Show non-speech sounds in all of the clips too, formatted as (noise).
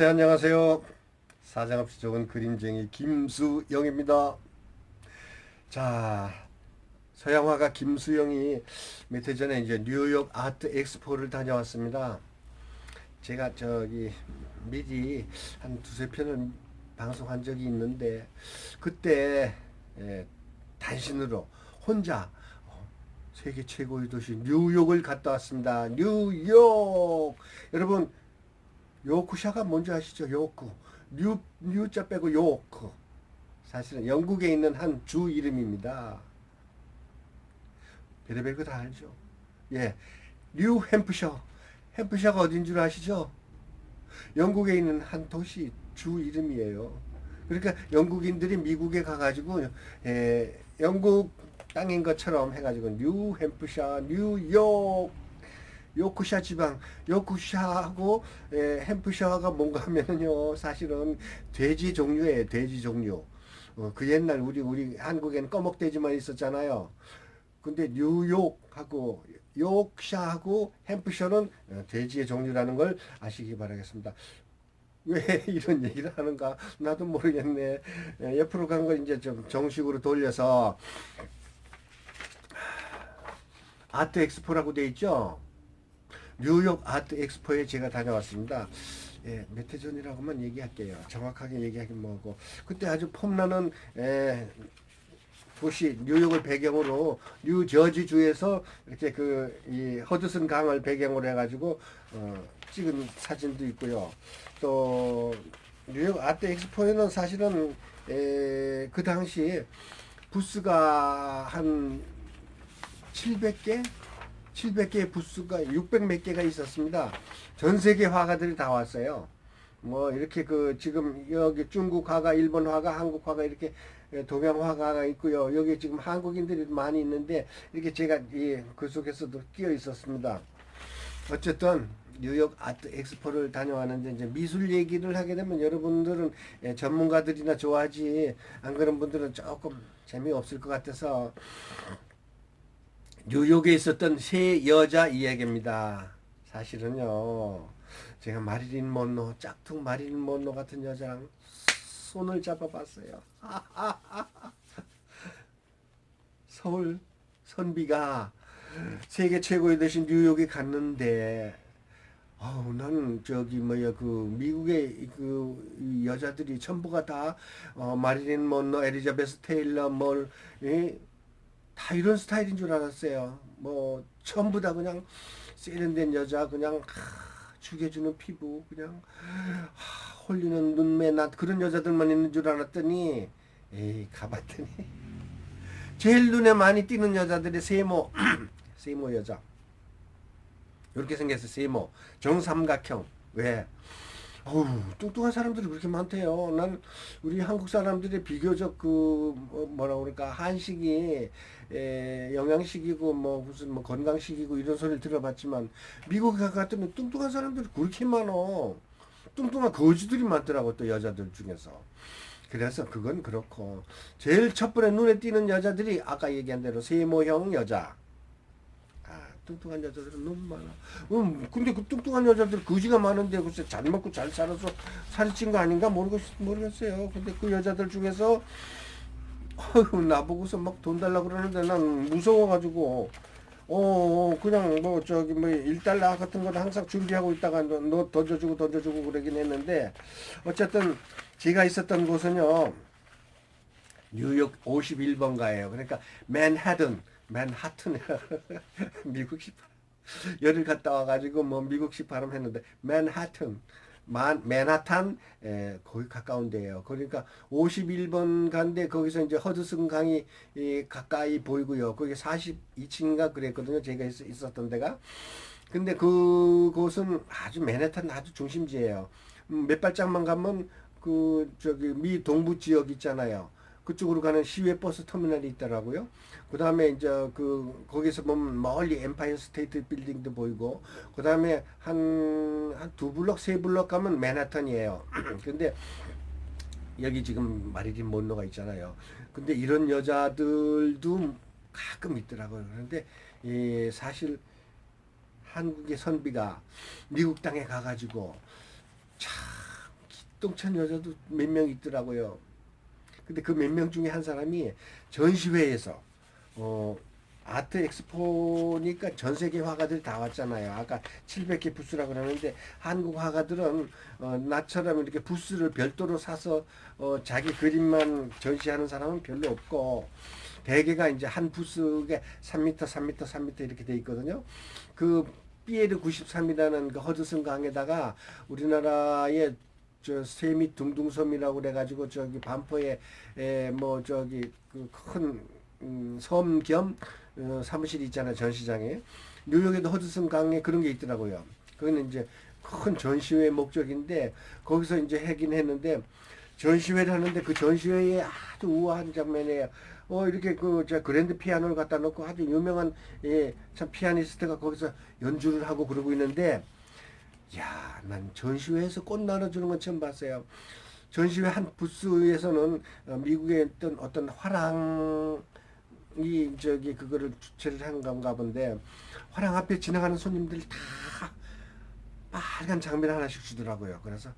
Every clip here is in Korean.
안녕하세요. 안녕하세요. 사장없이 좋은 그림쟁이 김수영입니다. 자, 서양화가 김수영이 며칠 전에 이제 뉴욕 아트 엑스포를 다녀왔습니다. 제가 저기 미리 한 두세 편을 방송한 적이 있는데 그때 예, 단신으로 혼자 어, 세계 최고의 도시 뉴욕을 갔다 왔습니다. 뉴욕 여러분 요크샤가 뭔지 아시죠? 요크 뉴 뉴자 빼고 요크 사실은 영국에 있는 한 주 이름입니다. 별의별 거 다 알죠. 예, 뉴 햄프셔 햄프셔가 어딘 줄 아시죠? 영국에 있는 한 도시 주 이름이에요. 그러니까 영국인들이 미국에 가가지고 에, 영국 땅인 것처럼 해가지고 뉴 햄프셔, 뉴욕, 요크샤 지방, 요크샤하고 에, 햄프셔가 뭔가 하면은요, 사실은 돼지 종류예요, 돼지 종류. 어, 그 옛날 우리 우리 한국에는 꺼먹돼지만 있었잖아요. 근데 뉴욕하고 요크샤하고 햄프셔는 어, 돼지의 종류라는 걸 아시기 바라겠습니다. 왜 (laughs) 이런 얘기를 하는가 나도 모르겠네. 예, 옆으로 간거 이제 좀 정식으로 돌려서 아트 엑스포라고 돼 있죠. 뉴욕 아트 엑스포에 제가 다녀왔습니다. 예, 몇 해 전이라고만 얘기할게요. 정확하게 얘기하긴 뭐고 그때 아주 폼나는 예, 도시 뉴욕을 배경으로 뉴저지 주에서 이렇게 그 이 허드슨 강을 배경으로 해가지고 어, 찍은 사진도 있고요. 또 뉴욕 아트 엑스포에는 사실은 에, 그 당시 부스가 한 700개 700개의 부스가 600 몇 개가 있었습니다. 전 세계 화가들이 다 왔어요. 뭐 이렇게 그 지금 여기 중국 화가, 일본 화가, 한국 화가 이렇게 동양 화가가 있고요. 여기 지금 한국인들이 많이 있는데 이렇게 제가 이그 속에서도 끼어 있었습니다. 어쨌든 뉴욕 아트 엑스포를 다녀왔는데 이제 미술 얘기를 하게 되면 여러분들은 예, 전문가들이나 좋아하지 안 그런 분들은 조금 재미없을 것 같아서 뉴욕에 있었던 세 여자 이야기입니다. 사실은요, 제가 마릴린 먼로, 짝퉁 마릴린 먼로 같은 여자랑 손을 잡아봤어요. (laughs) 서울 선비가 세계 최고의 도시 뉴욕에 갔는데, 아우 나는 저기 뭐야 그 미국의 그 여자들이 전부가 다 어, 마릴린 먼로, 에리자베스 테일러, 뭘 이, 다 이런 스타일인 줄 알았어요. 뭐 전부 다 그냥 세련된 여자 그냥 하, 죽여주는 피부 그냥 하, 홀리는 눈매 나 그런 여자들만 있는 줄 알았더니 에이 가봤더니. 제일 눈에 많이 띄는 여자들이 세모 (clears throat) 세모 여자. 이렇게 생겨서 세모. 정삼각형. 왜 어우 뚱뚱한 사람들이 그렇게 많대요. 난 우리 한국 사람들이 비교적 그 뭐- 뭐라 그럴까 한식이 에, 영양식이고 뭐 무슨 뭐 건강식이고 이런 소리를 들어봤지만 미국에 갔더니 뚱뚱한 사람들이 그렇게 많어. 뚱뚱한 거지들이 많더라고 또 여자들 중에서. 그래서 그건 그렇고 제일 첫 번에 눈에 띄는 여자들이 아까 얘기한 대로 세모형 여자. 아, 뚱뚱한 여자들은 너무 많아. 음, 근데 그 뚱뚱한 여자들 거지가 많은데 글쎄 잘 먹고 잘 살아서 살이 찐 거 아닌가 모르겠, 모르겠어요. 근데 그 여자들 중에서 어휴, 나보고서 막 돈 달라 그러는데 난 무서워가지고 어, 어 그냥 뭐 저기 뭐 1달러 같은 거 항상 준비하고 있다가 너, 너 던져주고 던져주고 그러긴 했는데 어쨌든 제가 있었던 곳은요 뉴욕 51번가예요. 그러니까 맨하튼, 맨하튼 미국식 열을 갔다 와가지고 뭐 미국식 발음 했는데 맨하튼, 만 맨하탄 에, 거기 가까운 데예요. 그러니까 51번 간데 거기서 이제 허드슨 강이 이, 가까이 보이고요. 거기 42층인가 그랬거든요. 제가 있, 있었던 데가. 근데 그곳은 아주 맨해튼 아주 중심지예요. 음, 몇 발짝만 가면 그 저기 미 동부 지역 있잖아요. 그쪽으로 가는 시외 버스 터미널이 있더라고요. 그 다음에 이제 그 거기서 보면 멀리 엠파이어 스테이트 빌딩도 보이고 그 다음에 한 한 두 블럭 세 블럭 가면 맨하탄이에요. (clears throat) 근데 여기 지금 마리린 먼로가 있잖아요. 근데 이런 여자들도 가끔 있더라고요. 그런데 이 사실 한국의 선비가 미국 땅에 가가지고 참 뚱뚱한 여자도 몇 명 있더라고요. 근데 그 몇 명 중에 한 사람이 전시회에서 어 아트 엑스포니까 전 세계 화가들이 다 왔잖아요. 아까 700개 부스라 그러는데 한국 화가들은 어, 나처럼 이렇게 부스를 별도로 사서 어, 자기 그림만 전시하는 사람은 별로 없고 대개가 이제 한 부스에 3m, 3m, 3m 이렇게 돼 있거든요. 그 피에르 93이라는 그 허드슨 강에다가 우리나라의 저 세미 둥둥섬이라고 그래가지고 저기 반포에 에, 뭐 저기 그큰섬겸 어, 사무실이 있잖아요 전시장에 뉴욕에도 허드슨 강에 그런 게 있더라고요. 그거는 이제 큰 전시회 목적인데 거기서 이제 하긴 했는데 전시회를 하는데 그 전시회에 아주 우아한 장면이에요. 어 이렇게 그 저 그랜드 피아노를 갖다 놓고 아주 유명한 예, 참 피아니스트가 거기서 연주를 하고 그러고 있는데 야, 난 전시회에서 꽃 나눠주는 건 처음 봤어요. 전시회 한 부스에서는 어, 미국의 어떤 어떤 화랑 이 저기 그거를 주최를 한 건가 본데 화랑 앞에 지나가는 손님들이 다 빨간 장미를 하나씩 주더라고요. 그래서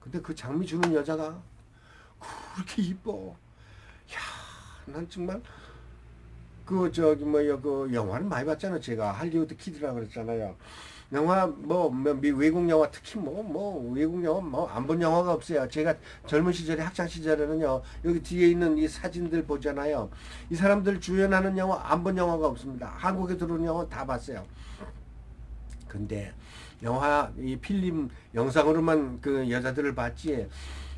근데 그 장미 주는 여자가 그렇게 이뻐. 야, 난 정말 그 저기 뭐야 그 영화를 많이 봤잖아요. 제가 할리우드 키드라 그랬잖아요. 영화 뭐, 뭐 미- 외국 영화 특히 뭐 뭐 외국 영화 뭐 안 본 영화가 없어요. 제가 젊은 시절에 학창 시절에는요 여기 뒤에 있는 이 사진들 보잖아요. 이 사람들 주연하는 영화 안 본 영화가 없습니다. 한국에 들어온 영화 다 봤어요. 근데 영화 이 필름 영상으로만 그 여자들을 봤지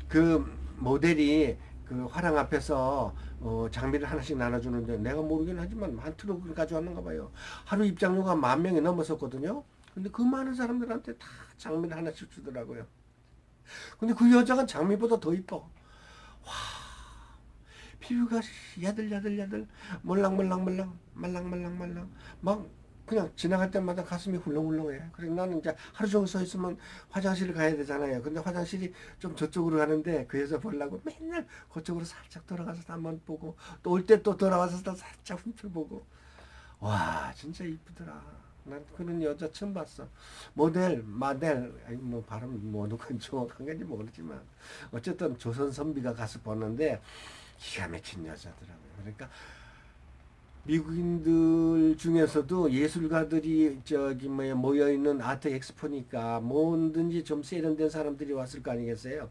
그 모델이 그 화랑 앞에서 어 장비를 하나씩 나눠주는데 내가 모르긴 하지만 한 트럭을 가져왔는가 봐요. 하루 입장료가 만 명이 넘었었거든요. 근데 그 많은 사람들한테 다 장미를 하나씩 주더라고요. 근데 그 여자가 장미보다 더 이뻐. 와, 피부가 야들야들야들, 몰랑몰랑몰랑, 말랑말랑말랑, 막 그냥 지나갈 때마다 가슴이 훌렁훌렁해. 그래서 나는 이제 하루 종일 서 있으면 화장실을 가야 되잖아요. 근데 화장실이 좀 저쪽으로 가는데 그 여자 보려고 맨날 그쪽으로 살짝 돌아가서 한번 보고 또 올 때 또 돌아와서 또 살짝 훔쳐보고 와 진짜 이쁘더라. 난 그런 여자 처음 봤어. 모델, 마델, 아니 뭐 발음 뭐 누가 (laughs) 정확한 건지 모르지만 어쨌든 조선 선비가 가서 보는데 기가 막힌 여자더라고요. 그러니까 미국인들 중에서도 예술가들이 저기 뭐야 모여 있는 아트 엑스포니까 뭐든지 좀 세련된 사람들이 왔을 거 아니겠어요.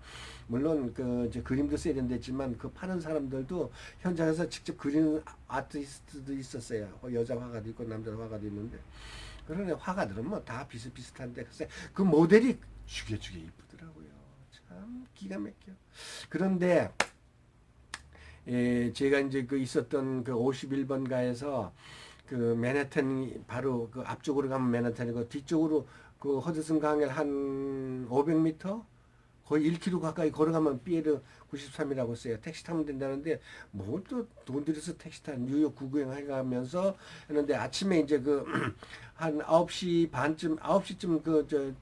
물론 그 그림도 세련됐지만 그 파는 사람들도 현장에서 직접 그리는 아티스트도 있었어요. 어, 여자 화가도 있고 남자 화가도 있는데 그러네 화가들은 뭐다 비슷비슷한데 글쎄 그 모델이 죽여죽여 이쁘더라고요. 참 기가 막혀. 그런데 예, 제가 이제 그 있었던 그 51번 가에서 그 맨해튼 바로 그 앞쪽으로 가면 맨해튼이고 뒤쪽으로 그 허드슨 강을 한 500m 거의 1km 가까이 걸어가면 피에르 93이라고 써요. 택시 타면 된다는데 뭐또돈 들여서 택시 타 뉴욕 구경 해 가면서 했는데 아침에 이제 그 (clears throat) 한 9시 반쯤 9시쯤 그저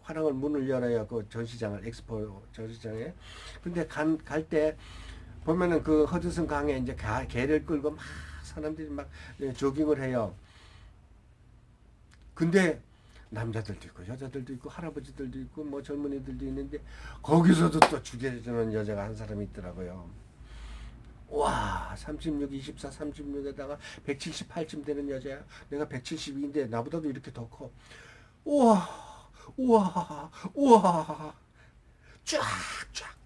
화랑을 문을 열어요. 그 전시장을 엑스포 전시장에. 근데 갈때 보면은 그 허드슨 강에 이제 가, 개를 끌고 막 사람들이 막 예, 조깅을 해요. 근데 남자들도 있고 여자들도 있고 할아버지들도 있고 뭐 젊은이들도 있는데 거기서도 또 죽여주는 여자가 한 사람이 있더라고요. 와, 36, 24, 36에다가 178쯤 되는 여자야. 내가 172인데 나보다도 이렇게 더 커. 우와, 우와, 우와. 쫙, 쫙.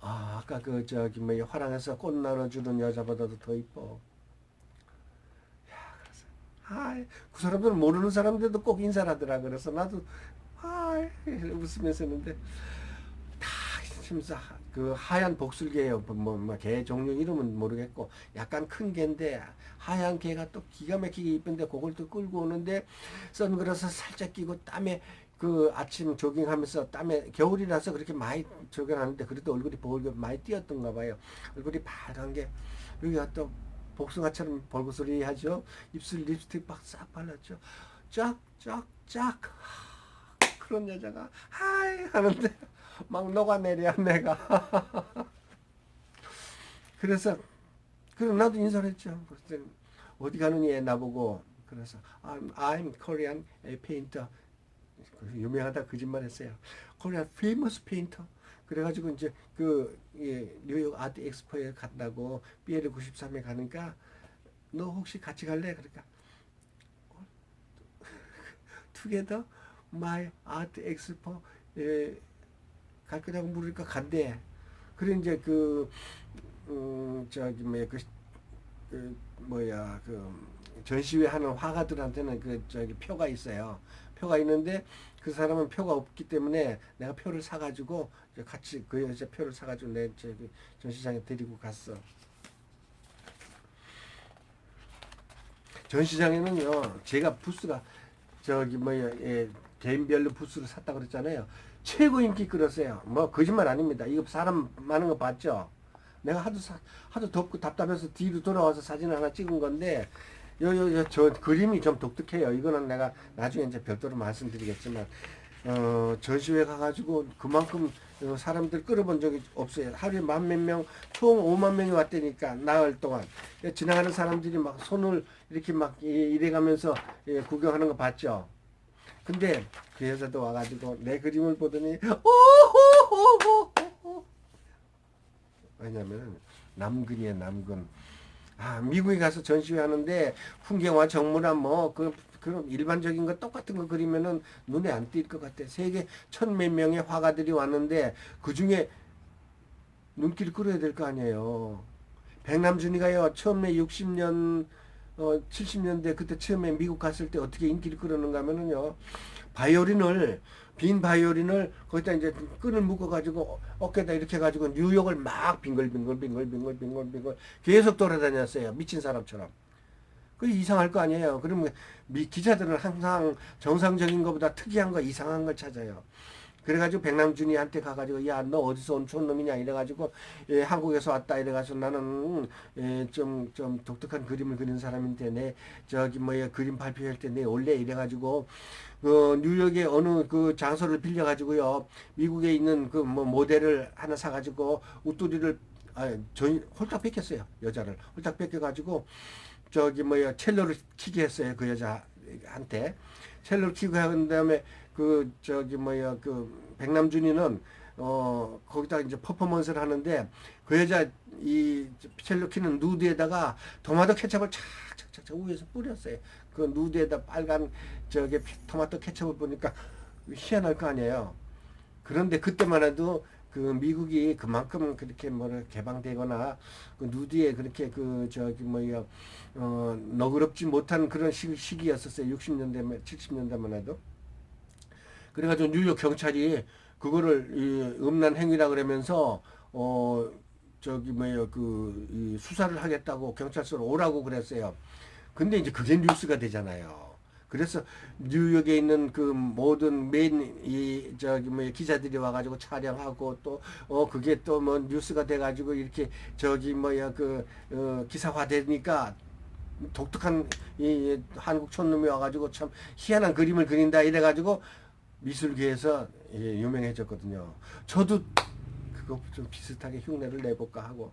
아, 아까 그 저기 뭐 화랑에서 꽃 나눠주는 여자보다도 더 이뻐. 야, 그래서 아이, 그 사람들은 모르는 사람들도 꼭 인사를 하더라. 그래서 나도 아이 웃으면서 했는데 다 진짜 그 하얀 복슬개예요. 뭐, 뭐, 개 종류 이름은 모르겠고 약간 큰 개인데 하얀 개가 또 기가 막히게 이쁜데 그걸 또 끌고 오는데 선글라스 살짝 끼고 땀에 그 아침 조깅하면서 땀에 겨울이라서 그렇게 많이 조깅하는데 그래도 얼굴이 벌게 많이 띄었던가 봐요. 얼굴이 파란 게 여기가 또 복숭아처럼 벌거스리 하죠. 입술 립스틱 막싹 발랐죠. 쫙쫙쫙 그런 여자가 하이 하는데 막 녹아내려 내가. (laughs) 그래서 그래 나도 인사를 했죠. 그래서 어디 가느니 애 나보고 그래서 I'm, I'm Korean painter. 그 유명하다 거짓말 했어요. 코리아 페이머스 페인터. 그래가지고 이제 그 예, 뉴욕 아트 엑스포에 간다고 피에르 93에 가니까 너 혹시 같이 갈래? 그러니까 투게더 마이 아트 엑스포 예, 갈 거냐고 물으니까 간대. 그래 이제 그 음, 저기 뭐야 그, 그 뭐야 그 전시회 하는 화가들한테는 그 저기 표가 있어요. 표가 있는데 그 사람은 표가 없기 때문에 내가 표를 사가지고 같이 그 여자 표를 사가지고 내 저기 전시장에 데리고 갔어. 전시장에는요 제가 부스가 저기 뭐야 예, 개인별로 부스를 샀다 그랬잖아요. 최고 인기 끌었어요. 뭐 거짓말 아닙니다. 이거 사람 많은 거 봤죠? 내가 하도 사, 하도 덥고 답답해서 뒤로 돌아와서 사진 하나 찍은 건데 요 요 요 저 그림이 좀 독특해요. 이거는 내가 나중에 이제 별도로 말씀드리겠지만 어 전시회 가가지고 그만큼 어, 사람들 끌어본 적이 없어요. 하루에 만 몇 명, 총 5만 명이 왔다니까 나흘 동안 지나가는 사람들이 막 손을 이렇게 막 이- 이래가면서 예, 구경하는 거 봤죠. 근데 그 여자도 와가지고 내 그림을 보더니 오호호호호 왜냐면은 남근이에요 남근 아 미국에 가서 전시회 하는데 풍경화 정물화 뭐그 그런 일반적인 거 똑같은 거 그리면은 눈에 안 띌 것 같아. 세계 천 몇 명의 화가들이 왔는데 그 중에 눈길 끌어야 될 거 아니에요. 백남준이가요 처음에 60년 어 70년대 그때 처음에 미국 갔을 때 어떻게 인기를 끌었는가 하면은요 바이올린을 빈 바이올린을 거기다 이제 끈을 묶어 가지고 어깨에다 이렇게 해 가지고 뉴욕을 막 빙글빙글 빙글빙글 빙글빙글 계속 돌아다녔어요 미친 사람처럼. 그 이상할 거 아니에요. 그러면 미 기자들은 항상 정상적인 것보다 특이한 거 이상한 걸 찾아요. 그래가지고 백남준이한테 가가지고 야 너 어디서 온 촌놈이냐? 이래가지고 예, 한국에서 왔다. 이래가지고 나는 예, 좀, 좀 독특한 그림을 그리는 사람인데 내 저기 뭐야 그림 발표할 때 내 원래? 이래가지고 그 뉴욕의 어느 그 장소를 빌려 가지고요. 미국에 있는 그 뭐 모델을 하나 사 가지고 웃두리를 아, 저 홀딱 뺏겼어요 여자를. 홀딱 뺏겨 가지고 저기 뭐야 첼로를 키게 했어요 그 여자한테. 첼로를 키고 한 다음에 그 저기 뭐야 그 백남준이는 어 거기다 이제 퍼포먼스를 하는데 그 여자 이 첼로 키는 누드에다가 토마토 케첩을 착착착착 위에서 뿌렸어요. 그 누드에다 빨간 저기 토마토 케첩을 보니까 희한할 거 아니에요. 그런데 그때만 해도 그 미국이 그만큼 그렇게 뭐를 개방되거나 그 누드에 그렇게 그 저기 뭐야 어 너그럽지 못한 그런 시, 시기였었어요. 60년대 70년대만 해도. 그래가지고 뉴욕 경찰이 그거를 이 음란 행위라 그러면서 어 저기 뭐예요 그이 수사를 하겠다고 경찰서로 오라고 그랬어요. 근데 이제 그게 뉴스가 되잖아요. 그래서 뉴욕에 있는 그 모든 메인 이 저기 뭐 기자들이 와가지고 촬영하고 또 어 그게 또 뭐 뉴스가 돼가지고 이렇게 저기 뭐야 그 어, 기사화되니까 독특한 이 한국 촌놈이 와가지고 참 희한한 그림을 그린다 이래가지고 미술계에서 예, 유명해졌거든요. 저도 그거 좀 비슷하게 흉내를 내볼까 하고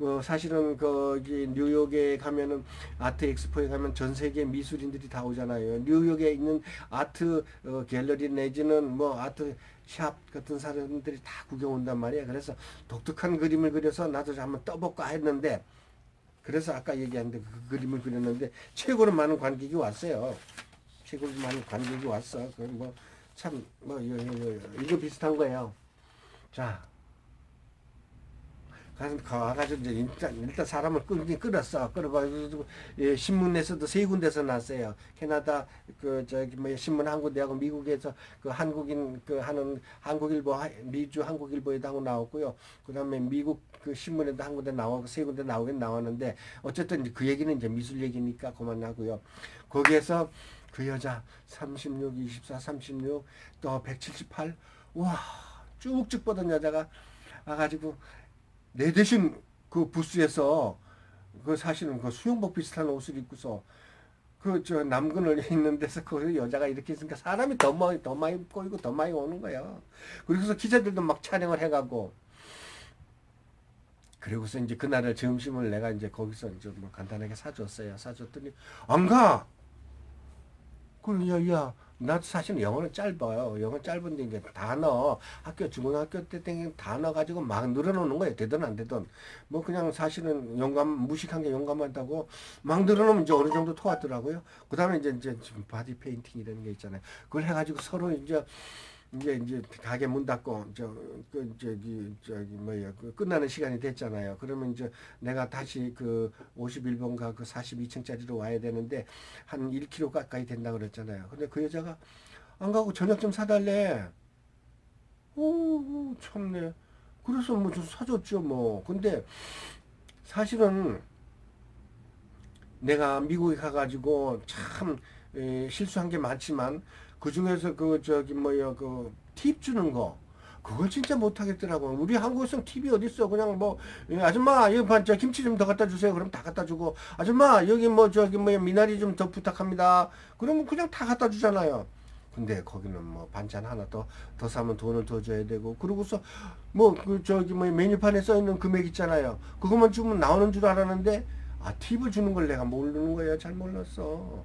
어, 사실은 거기 뉴욕에 가면은 아트 엑스포에 가면 전 세계 미술인들이 다 오잖아요. 뉴욕에 있는 아트 어, 갤러리 내지는 뭐 아트 샵 같은 사람들이 다 구경 온단 말이에요. 그래서 독특한 그림을 그려서 나도 한번 떠볼까 했는데 그래서 아까 얘기했는데 그 그림을 그렸는데 최고로 많은 관객이 왔어요. 최고로 많은 관객이 왔어. 그럼 뭐참뭐 이거 비슷한 거예요. 자, 가서 가가지고 이제 일단 일단 사람을 끌긴 끌었어. 끌어가지고 예, 신문에서도 세 군데서 났어요. 캐나다 그 저기 뭐 신문 한 군데하고 미국에서 그 한국인 그 하는 한국일보 하- 미주 한국일보에도 하고 나왔고요. 그다음에 미국 그 신문에도 한 군데 나오고 세 군데 나오긴 나왔는데 어쨌든 이제 그 얘기는 이제 미술 얘기니까 그만하고요. 거기에서 그 여자 36, 24, 36, 또 178, 와 쭉쭉 뻗은 여자가 와가지고 내 대신 그 부스에서 그 사실은 그 수영복 비슷한 옷을 입고서 그 저 남근을 (laughs) 있는 데서 그 여자가 이렇게 있으니까 사람이 더 많이 더 많이 꼬이고 더 많이 오는 거야. 그래서 기자들도 막 촬영을 해가고 그리고서 이제 그날을 점심을 내가 이제 거기서 이제 뭐 간단하게 사줬어요. 사줬더니 안 가. 그래, 야, 야, 나도 사실은 영어는 짧아요. 영어 짧은데 이제 단어, 학교, 중고등학교 때 땡긴 단어 가지고 막 늘어놓는 거예요. 되든 안 되든. 뭐 그냥 사실은 영감, 무식한 게 영감한다고 막 늘어놓으면 이제 어느 정도 토하더라고요. 그 다음에 이제, 이제 지금 바디 페인팅이라는 게 있잖아요. 그걸 해가지고 서로 이제 이제 이제 가게 문 닫고 저그 저기 저기 뭐야 그 끝나는 시간이 됐잖아요. 그러면 이제 내가 다시 그 51번가 그 42층짜리로 와야 되는데 한 1km 가까이 된다 그랬잖아요. 근데 그 여자가 안 가고 저녁 좀 사달래. 오 참네. 그래서 뭐좀 사줬죠 뭐. 근데 사실은 내가 미국에 가가지고 참 에, 실수한 게 많지만 그 중에서 그 저기 뭐야 그 팁 주는 거 그걸 진짜 못하겠더라고. 우리 한국에서 팁이 어딨어? 그냥 뭐 예, 아줌마 여기 반- 저 김치 좀 더 갖다 주세요. 그럼 다 갖다 주고 아줌마 여기 뭐 저기 뭐 미나리 좀 더 부탁합니다. 그러면 그냥 다 갖다 주잖아요. 근데 거기는 뭐 반찬 하나 더 더 사면 돈을 더 줘야 되고 그러고서 뭐 그 저기 뭐 메뉴판에 써 있는 금액 있잖아요. 그것만 주면 나오는 줄 알았는데 아 팁을 주는 걸 내가 모르는 거야. 잘 몰랐어.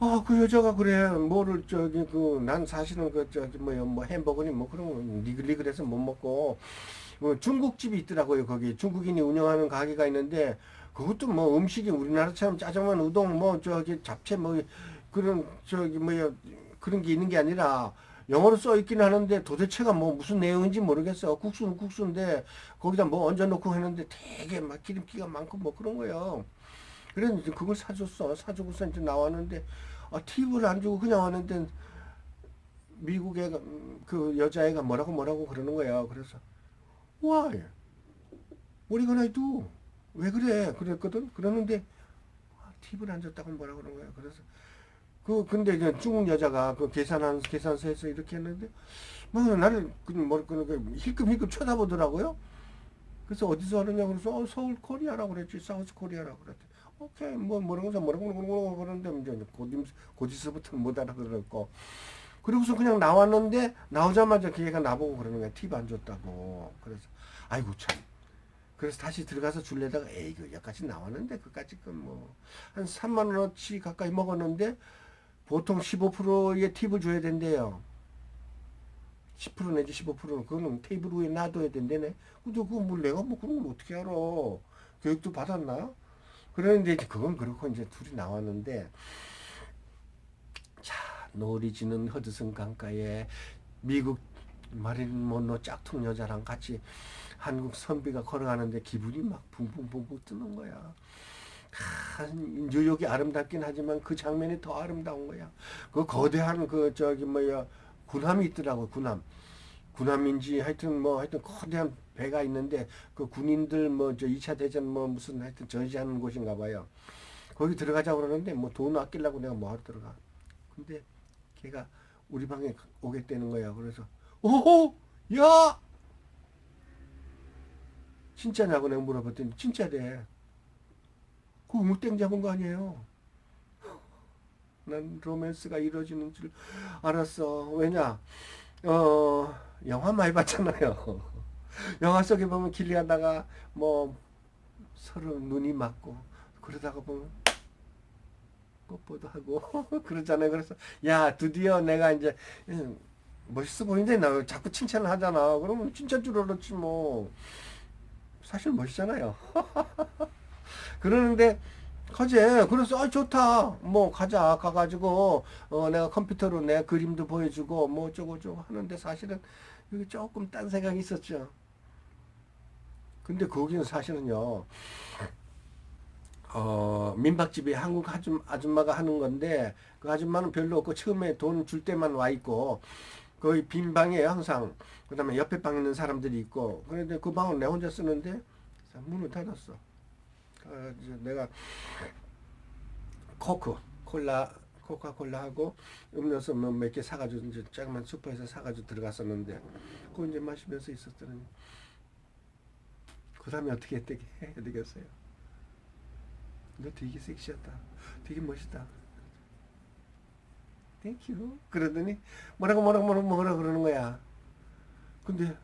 아, 그 여자가 그래. 뭐를 저기 그 난 사실은 그 저기 뭐야 뭐 햄버거니 뭐 그런 거 니글니글해서 못 먹고 뭐 중국집이 있더라고요. 거기 중국인이 운영하는 가게가 있는데 그것도 뭐 음식이 우리나라처럼 짜장면, 우동 뭐 저기 잡채 뭐 그런 저기 뭐야 그런 게 있는 게 아니라 영어로 써 있긴 하는데 도대체가 뭐 무슨 내용인지 모르겠어. 국수는 국수인데 거기다 뭐 얹어 놓고 했는데 되게 막 기름기가 많고 뭐 그런 거예요. 그래서 이제 그걸 사줬어. 사주고서 이제 나왔는데, 아, 팁을 안 주고 그냥 왔는데, 미국 애가, 음, 그 여자애가 뭐라고 뭐라고 그러는 거야. 그래서, why? what are you gonna do? 왜 그래? 그랬거든? 그러는데, 아, 팁을 안 줬다고 뭐라 그러는 거야. 그래서, 그, 근데 이제 중국 여자가 그 계산한, 계산서에서 이렇게 했는데, 뭐, 나를, 그, 뭐, 그, 그, 힐끔힐끔 쳐다보더라고요. 그래서 어디서 하느냐 그래서 어, 서울 코리아라고 그랬지 사우스 코리아라고 그랬지 오케이 뭐 해서 뭐라고 뭐라고 그러는데 이제 고디 고지서부터 못 알아들었고 그리고서 그냥 나왔는데 나오자마자 걔가 나보고 그러는 거야 팁 안 줬다고 그래서 아이고 참 그래서 다시 들어가서 줄래다가 에이 그 여기까지 나왔는데 그까지 그뭐한 3만 원어치 가까이 먹었는데 보통 15%의 팁을 줘야 된대요. 10% 내지 15%는 그거는 테이블 위에 놔둬야 된대네. 근데 그거 뭐 내가 뭐 그런 걸 어떻게 알아? 교육도 받았나? 그러는데 이제 그건 그렇고 이제 둘이 나왔는데 자 노리 지는 허드슨 강가에 미국 마린 mon로 짝퉁 여자랑 같이 한국 선비가 걸어가는데 기분이 막 붕붕붕붕 뜨는 거야. 아, 뉴욕이 아름답긴 하지만 그 장면이 더 아름다운 거야. 그 거대한 그 저기 뭐야 군함이 있더라고 군함. 군함인지 하여튼 뭐 하여튼 거대한 배가 있는데 그 군인들 뭐 저 2차 대전 뭐 무슨 하여튼 전시하는 곳인가 봐요. 거기 들어가자고 그러는데 뭐 돈 아끼려고 내가 뭐 하러 들어가. 근데 걔가 우리 방에 오겠다는 거야. 그래서 오호 야 진짜냐고 내가 물어봤더니 진짜래. 그 우물땡 잡은 거 아니에요. 난 로맨스가 이루어지는 줄 알았어. 왜냐? 어, 영화 많이 봤잖아요. 영화 속에 보면 길 가다가 뭐 서로 눈이 맞고 그러다가 보면 뽀뽀도 하고 (laughs) 그러잖아요. 그래서 야 드디어 내가 이제 음, 멋있어 보이는데 나 자꾸 칭찬을 하잖아. 그러면 칭찬 줄 알았지 뭐. 사실 멋있잖아요. (laughs) 그러는데 가재. 그래서 아 좋다. 뭐 가자. 가가지고 어 내가 컴퓨터로 내 그림도 보여주고 뭐 어쩌고 저쩌고 하는데 사실은 여기 조금 딴 생각이 있었죠. 근데 거기는 사실은요 어 민박집이 한국 아줌, 아줌마가 하는 건데 그 아줌마는 별로 없고 처음에 돈 줄 때만 와 있고 거의 빈 방이에요 항상 그 다음에 옆에 방에 있는 사람들이 있고 그런데 그 방은 내 혼자 쓰는데 문을 닫았어 어, 내가 코크 콜라 코카콜라하고 음료수 뭐몇개 사가지고 이제 조그만 슈퍼에서 사가지고 들어갔었는데 그거 이제 마시면서 있었더니 그 다음에 어떻게 했대 해야 되겠어요? 너 되게 섹시하다. 되게 멋있다. 땡큐 그러더니 뭐라고 뭐라고 뭐라고 뭐라 그러는 거야. 근데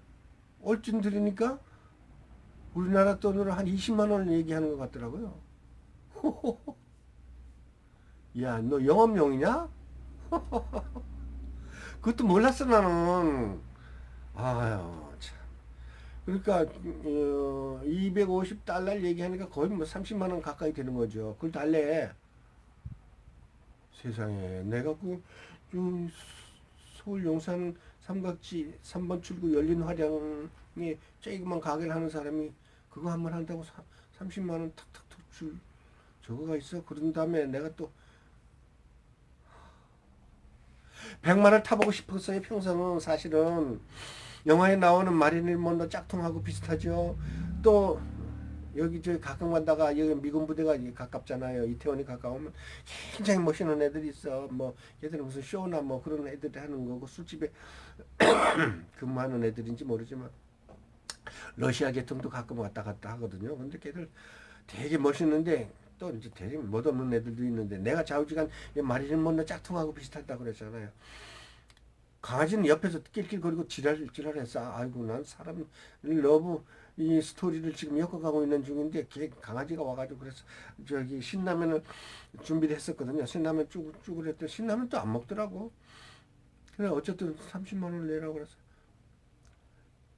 얼찐 들으니까 우리나라 돈으로 한 20만 원을 얘기하는 것 같더라고요. (laughs) 야, 너 영업용이냐? (laughs) 그것도 몰랐어, 나는. 아유, 참. 그러니까, 어, 250달러 얘기하니까 거의 뭐 30만원 가까이 되는 거죠. 그걸 달래. 세상에. 내가 그, 그 서울 용산 삼각지 3번 출구 열린 화량 에 조그만 가게를 하는 사람이 그거 한 번 한다고 30만 원 탁탁탁 줄 저거가 있어. 그런 다음에 내가 또 100만을 타보고 싶었어요. 평생은 사실은 영화에 나오는 마릴린 먼로 짝퉁하고 비슷하죠. 또 여기 저 가끔 간다가 여기 미군 부대가 가깝잖아요. 이태원이 가까우면 굉장히 멋있는 애들이 있어. 뭐 얘들은 무슨 쇼나 뭐 그런 애들이 하는 거고 술집에 (coughs) 근무하는 애들인지 모르지만 러시아 계통도 가끔 왔다 갔다 하거든요. 근데 걔들 되게 멋있는데 또 이제 되게 멋없는 애들도 있는데 내가 좌우지간 이 마릴린 먼로 짝퉁하고 비슷하다고 그랬잖아요. 강아지는 옆에서 낄낄거리고 지랄 지랄했어. 아이고 난 사람을 너무 이 스토리를 지금 엮어가고 있는 중인데 걔 강아지가 와가지고 그래서 저기 신라면을 준비를 했었거든요. 신라면 쭈글 쭈글 했더니 신라면 또 안 먹더라고. 그래 어쨌든 30만 원 내라고 그래서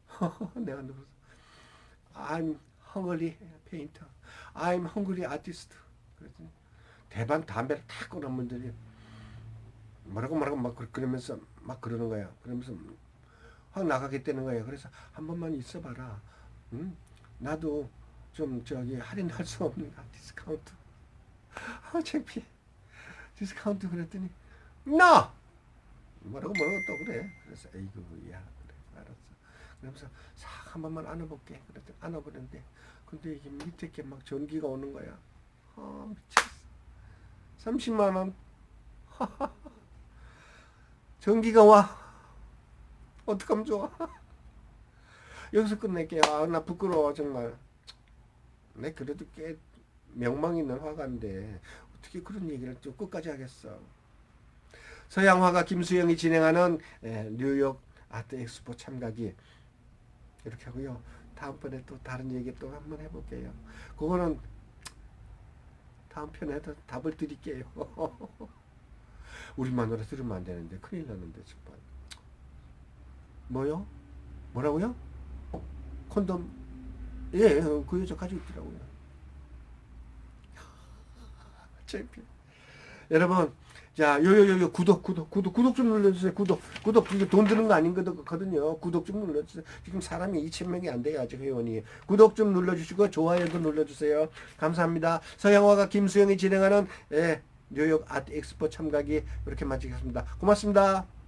(laughs) 내가 누구서 I'm hungry painter. I'm hungry artist. 그랬더니 대반 담배를 탁 꺼놓은 분들이 뭐라고 뭐라고 막 그러- 그러면서 막 그러는 거야. 그러면서 확 나가겠다는 거예요. 그래서 한 번만 있어봐라. 응? 나도 좀 저기 할인할 수 없는가 디스카운트. 아 창피해. 디스카운트 그랬더니 나 뭐라고 뭐라고 또 그래. 그래서 에이구 야 그래 알았어. 그러면서 싹 한 번만 안아볼게. 그랬더니 안아보는데 근데 이게 밑에 게 막 전기가 오는 거야. 아 미쳤어. 30만 원. (laughs) 전기가 와. 어떡하면 좋아. (laughs) 여기서 끝낼게요. 아, 나 부끄러워, 정말. 내 그래도 꽤 명망 있는 화가인데, 어떻게 그런 얘기를 또 끝까지 하겠어. 서양 화가 김수영이 진행하는 예, 뉴욕 아트 엑스포 참가기. 이렇게 하고요. 다음번에 또 다른 얘기 또 한번 해볼게요. 그거는 다음 편에 도 답을 드릴게요. (laughs) 우리 마누라 들으면 안 되는데 큰일 나는데 정말. 뭐요? 뭐라고요? 콘돔 예, 어, 그 여자 가지고 있더라고요. (laughs) 창피해. 여러분, 자, 요요요요 구독, 구독, 구독, 구독 좀 눌러주세요. 구독, 구독 그게 돈 드는 거 아닌 거거든요. 구독 좀 눌러주세요. 지금 사람이 2천 명이 안 돼요 아직 회원이. 구독 좀 눌러주시고 좋아요도 눌러주세요. 감사합니다. 서양화가 김수영이 진행하는 예, 뉴욕 아트 엑스포 참가기 이렇게 마치겠습니다. 고맙습니다.